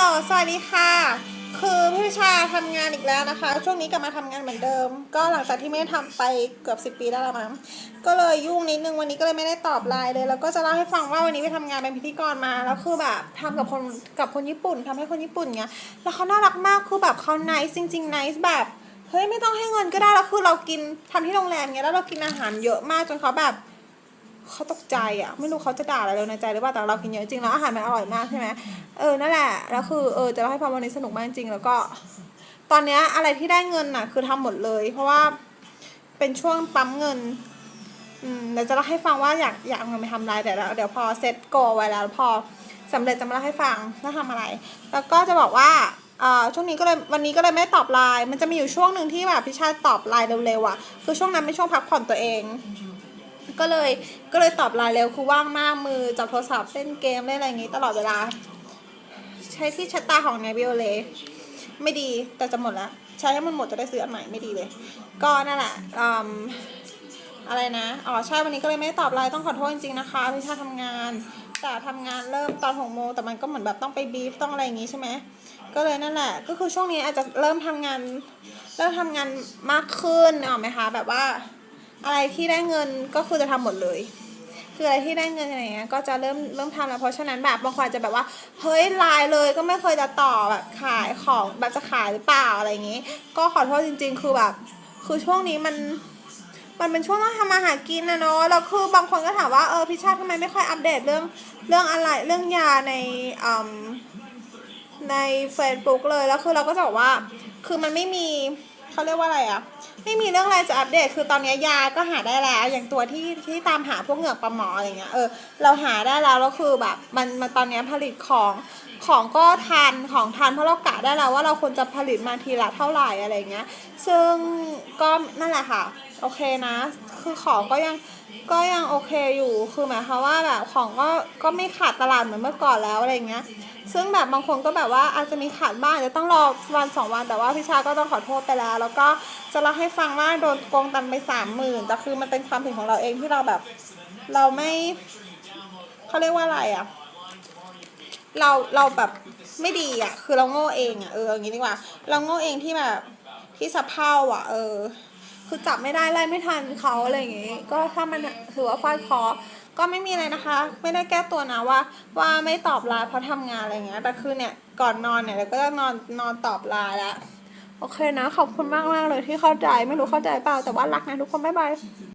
ลสวัสดีค่ะ คือพี่วิชาทำงานอีกแล้วนะคะ ช่วงนี้กลับมาทำงานเหมือนเดิม ก็หลังจากที่ไม่ได้ทำไปเกือบ 10 ปีได้แล้วมั้ง ก็เลยยุ่งนิดนึงวันนี้ก็เลยไม่ได้ตอบไลน์เลย แล้วก็จะเล่าให้ฟังว่าวันนี้ไปทำงานเป็นพิธีกรมา แล้วคือแบบทำกับคนกับคนญี่ปุ่นทำให้คนญี่ปุ่นเงี้ย แล้วเขาน่ารักมาก คือแบบเขา nice จริงๆ nice แบบเฮ้ยไม่ต้องให้เงินก็ได้ แล้วคือเรากินทำที่โรงแรมเงี้ย แล้วเรากินอาหารเยอะมากจนเขาแบบ เขาตกใจอะไม่รู้เขาจะด่าอะไรเราในใจหรือเปล่าแต่เรากินเยอะจริงแล้วอาหารมันอร่อยมากใช่ไหมเออนั่นแหละแล้วคือเออจะเล่าให้ฟังวันนี้สนุกมากจริงแล้วก็ ตอนเนี้ยอะไรที่ได้เงินน่ะ คือทำหมดเลย เพราะว่าเป็นช่วงปั๊มเงินอืมเดี๋ยวจะเล่าให้ฟังว่าอยากอยากเอาเงินไปทำอะไรแต่แล้วเดี๋ยวพอเซ็ตโกไว้แล้วพอสำเร็จจะมาเล่าให้ฟังว่าทำอะไร แล้วก็จะบอกว่าอ่าช่วงนี้ก็เลยวันนี้ก็เลยไม่ตอบไลน์มันจะมีอยู่ช่วงหนึ่งที่แบบพี่ชาติตอบไลน์เร็วๆอะคือช่วงนั้นเป็นช่วงพักผ่อนตัวเอง ก็เลยก็เลยตอบไลน์เร็วคือว่างมากมือจับโทรศัพท์เล่นเกมเล่นอะไรอย่างงี้ตลอดเวลา ใช้ที่ชัตตาของเนวิโอเลไม่ดีแต่จะหมดแล้วใช้ให้มันหมดจะได้ซื้ออันใหม่ไม่ดีเลย ก็นั่นแหละอืมอะไรนะอ๋อใช่วันนี้ก็เลยไม่ได้ตอบไลน์ต้องขอโทษจริงๆนะคะพี่ชาทำงานแต่ทำงานเริ่มตอนหกโมงแต่มันก็เหมือนแบบต้องไปบีฟต้องอะไรอย่างงี้ใช่ไหมก็เลยนั่นแหละ ก็คือช่วงนี้อาจจะเริ่มทำงาน เริ่มทำงานมากขึ้นออกไหมคะแบบว่า อะไรที่ได้เงินก็คือจะทำหมดเลย คืออะไรที่ได้เงินอะไรเงี้ยก็จะเริ่มเริ่มทำแล้วเพราะฉะนั้นแบบบางคนจะแบบว่าเฮ้ยไลน์เลยก็ไม่เคยจะต่อแบบขายของแบบจะขายหรือเปล่าอะไรอย่างงี้ ก็ขอโทษจริง ๆ คือแบบ คือช่วงนี้มันมันเป็นช่วงต้องทำอาหารกินนะเนาะแล้วคือบางคนก็ถามว่าเออพิชาติทำไมไม่ค่อยอัปเดตเรื่องเรื่องอะไรเรื่องยาในอืมใน Facebook เลยแล้วคือเราก็จะบอกว่า คือมันไม่มี เขาเรียกว่าอะไรอะ ไม่มีเรื่องอะไรจะอัปเดต คือตอนนี้ยาก็หาได้แล้ว อย่างตัวที่ที่ตามหาพวกเหงือกปลาหมออะไรเงี้ย เออ เราหาได้แล้วแล้วคือแบบมันมันตอนนี้ผลิตของของก็ทันของทันเพราะเรากะได้แล้วว่าเราควรจะผลิตมาทีละเท่าไหร่อะไรเงี้ย ซึ่งก็นั่นแหละค่ะ โอเคนะ คือของก็ยังก็ยังโอเคอยู่ คือหมายความว่าแบบของก็ก็ไม่ขาดตลาดเหมือนเมื่อก่อนแล้วอะไรเงี้ย ซึ่งแบบบางคนก็แบบว่าอาจจะมีขาดบ้างจะต้องรอวันสองวัน แต่ว่าพี่ชาก็ต้องขอโทษไปแล้ว แล้วก็จะเล่าให้ฟังว่าโดนโกงตันไปสามหมื่นแต่คือมันเป็นความผิดของเราเองที่เราแบบ เราไม่เขาเรียกว่าอะไรอะเราเราแบบไม่ดีอะ คือเราโง่เองอะเอออย่างนี้ดีกว่า เราโง่เองที่แบบที่สะเพร่าอะ เออ คือจับไม่ได้ไล่ไม่ทันเขาอะไรอย่างงี้ ก็ถ้ามันถือว่าฟาดคอก็ไม่มีอะไรนะคะ ไม่ได้แก้ตัวนะว่าว่าไม่ตอบไลน์เพราะทำงานอะไรเงี้ยแต่คือเนี่ยก่อนนอนเนี่ยเราก็จะนอนนอนตอบไลน์แล้วโอเคนะ ขอบคุณมากมากเลยที่เข้าใจไม่รู้เข้าใจเปล่าแต่ว่ารักนะทุกคนบ๊ายบาย